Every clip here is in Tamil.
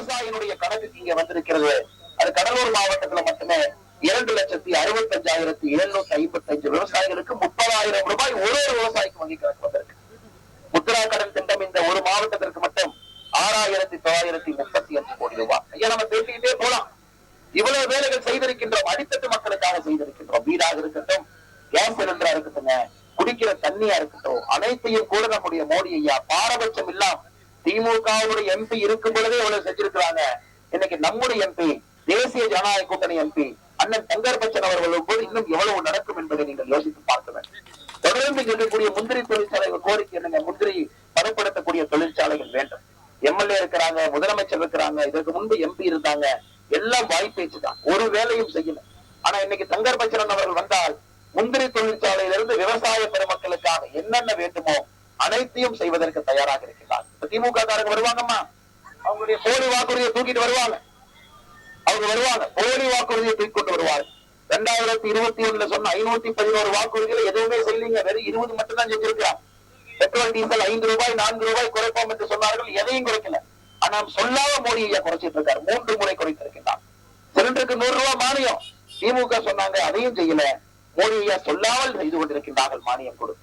விவசாயினுடைய கணக்குக்கு இங்க வந்திருக்கிறது. அது கடலூர் மாவட்டத்துல மட்டுமே இரண்டு லட்சத்தி அறுபத்தி அஞ்சாயிரத்தி எழுநூத்தி ஐம்பத்தி அஞ்சு விவசாயிகளுக்கு முப்பதாயிரம் ரூபாய் ஒரு ஒரு விவசாயிக்கு வங்கி கணக்கு வந்திருக்கு. முத்ரா கடன் திட்டம் இந்த ஒரு மாவட்டத்திற்கு மட்டும் ஆறாயிரத்தி தொள்ளாயிரத்தி முப்பத்தி அஞ்சு கோடி ரூபாய். ஐயா நம்ம பேசிக்கிட்டே போலாம். இவ்வளவு வேலைகள் செய்திருக்கின்றோம். அடித்தட்டு மக்களுக்காக செய்திருக்கின்றோம். வீடாக இருக்கட்டும் கேஸ் சிலிண்டரா இருக்கட்டும் குடிக்கிற தண்ணியா இருக்கட்டும் அனைத்தையும் கூட நம்முடைய மோடி ஐயா பாரபட்சம் இல்லாம திமுகவுடைய எம்பி இருக்கும் பொழுதே இவ்வளவு செஞ்சிருக்கிறாங்க. இன்னைக்கு நம்முடைய எம்பி தேசிய ஜனநாயக கூட்டணி எம்பி அண்ணன் தங்கர் பச்சன் அவர்கள் போது இன்னும் எவ்வளவு நடக்கும் என்பதை நீங்கள் யோசித்து பார்க்க வேண்டும். தொடர்ந்து இருக்கக்கூடிய முந்திரி தொழிற்சாலைகள் கோரிக்கை என்னங்க? முந்திரி பதப்படுத்தக்கூடிய தொழிற்சாலைகள் வேண்டும். எம்எல்ஏ இருக்கிறாங்க முதலமைச்சர் இருக்கிறாங்க இதற்கு முன்பு எம்பி இருந்தாங்க. எல்லாம் வாய்ப்பேச்சுதான் ஒரு வேலையும் செய்யல. ஆனா இன்னைக்கு தங்கர் பச்சரன் அவர்கள் வந்தால் முந்திரி தொழிற்சாலையிலிருந்து விவசாய பெருமக்களுக்காக என்னென்ன வேண்டுமோ அனைத்தையும் செய்வதற்கு தயாராக இருக்கிறார் திமுக காரங்க வருவாங்கம்மா. அவங்களுடைய போலி வாக்குறுதியை தூக்கிட்டு வருவாங்க. அவங்க வருவாங்க. போலி வாக்குறுதியை தூக்கி கொண்டு வருவாங்க ரெண்டாயிரத்தி இருபத்தி ஒண்ணுல சொன்ன ஐநூத்தி பதினோரு வாக்குறுதிகளை எதுவுமே செய்யலீங்க. வெறும் இருபது மட்டும் தான் செஞ்சிருக்கிறான் பெட்ரோல் டீசல் ஐந்து ரூபாய் நான்கு ரூபாய் குறைப்போம் என்று சொன்னார்கள். எதையும் குறைக்கல. ஆனா சொல்லாத மோடி ஐயா குறைச்சிட்டு இருக்காரு. மூன்று முறை குறைத்திருக்கின்றார். சிலிண்டருக்கு நூறு ரூபாய் மானியம். திமுக சொன்னாங்க அதையும் செய்யல. மோடி ஐயா சொல்லாமல் செய்து கொண்டிருக்கின்றார்கள் மானியம் கொடு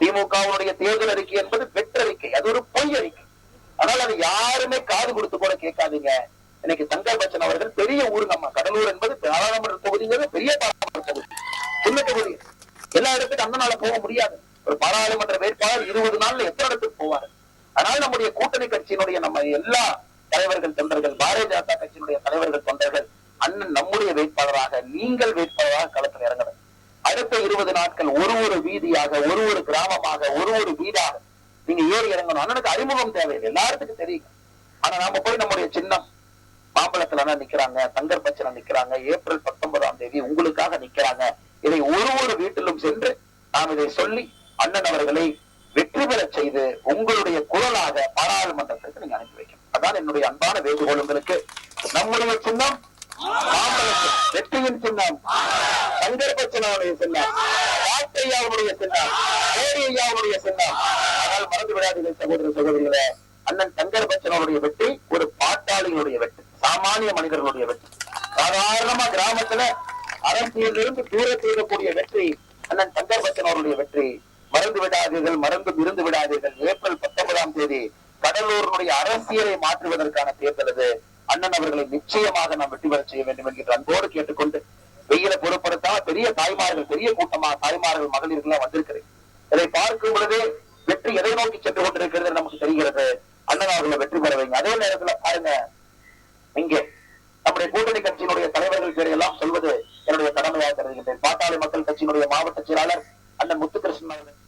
திமுகவுடைய தேர்தல் அறிக்கை என்பது வெற்றறிக்கை அது ஒரு பொய் அறிக்கை. ஆனால் அது யாருமே காது கொடுத்து கூட கேட்காதீங்க. இன்னைக்கு சங்கர் பச்சன் அவர்கள் பெரிய ஊர் நம்ம. கடலூர் என்பது பாராளுமன்ற தொகுதிங்கிறது பெரிய பாராளுமன்ற தொகுதி. சின்ன தொகுதி. எல்லா இடத்துக்கும் அந்த நாள போக முடியாது. ஒரு பாராளுமன்ற வேட்பாளர் இருபது நாள்ல எத்தனை இடத்துக்கு போவார்? அதனால நம்முடைய கூட்டணி கட்சியினுடைய நம்ம எல்லா தலைவர்கள் தொண்டர்கள் பாரதிய ஜனதா கட்சியினுடைய தலைவர்கள் தொண்டர்கள் அண்ணன் நம்முடைய வேட்பாளராக நீங்கள் வேட்பாளராக களத்தில் இறங்கணும் அடுத்த இருபது நாட்கள் ஒரு ஒரு வீதியாக ஒரு ஒரு கிராமமாக ஒரு ஒரு வீடாக நீங்க ஏறி இறங்கணும். அண்ணனுக்கு அறிமுகம் தேவையில்லை. எல்லாத்துக்கும் தெரியும். ஆனா நாம போய் நம்முடைய சின்னம் மாம்பழத்துல நிக்கிறாங்க தங்கர் பச்சனை நிக்கிறாங்க ஏப்ரல் பத்தொன்பதாம் தேதி உங்களுக்காக நிக்கிறாங்க. இதை ஒரு ஒரு வீட்டிலும் சென்று நாம் இதை சொல்லி அண்ணன் அவர்களை வெற்றி பெற செய்து உங்களுடைய குரலாக பாராளுமன்றத்திற்கு நீங்க அனுப்பி வைக்கணும். அதான் என்னுடைய அன்பான வேண்டுகோள் உங்களுக்கு. நம்முடைய சின்னம் மாம்பழத்தில் வெற்றியின் சின்னம். தங்கர் பச்சனாவுடைய சின்னம். வார்த்தையாவுடைய சின்னம். மோடி சின்னம். ஆனால் மறந்து விடாதீர்கள் சகோதர சகோதரிகளே. அண்ணன் தங்கர் வெற்றி ஒரு பாட்டாளிகளுடைய வெற்றி சாமானிய மனிதர்களுடைய வெற்றி. சாதாரணமா கிராமத்துல அரசியலிருந்து தூரத்தில் இருக்கக்கூடிய வெற்றி அண்ணன் தங்கர் பச்சன் அவருடைய வெற்றி. மறந்து விடாதீர்கள் மறந்து இருந்து விடாதீர்கள். ஏப்ரல் பத்தொன்பதாம் தேதி கடலூருடைய அரசியலை மாற்றுவதற்கான தேர்தல் அது அண்ணன் அவர்களை நிச்சயமாக நாம் வெற்றி பெற செய்ய வேண்டும் என்கிற அன்போடு கேட்டுக்கொண்டு வெயிலை பொருட்படுத்தாம பெரிய தாய்மார்கள் பெரிய கூட்டமா தாய்மார்கள் மகளிர்கள் எல்லாம் வந்திருக்கிறேன் இதை பார்க்கும் பொழுதே வெற்றி எதை நோக்கி சென்று கொண்டிருக்கிறது நமக்கு தெரிகிறது. அண்ணன் அவர்களை வெற்றி பெற வைங்க அதே நேரத்துல பாருங்க. இங்கே நம்முடைய கூட்டணி கட்சியினுடைய தலைவர்கள் பேரை எல்லாம் சொல்வது என்னுடைய கடமையாக கருதுகின்றேன். பாட்டாளி மக்கள் கட்சியினுடைய மாவட்ட செயலாளர் அண்ணன் முத்துகிருஷ்ணன் அவர்கள்.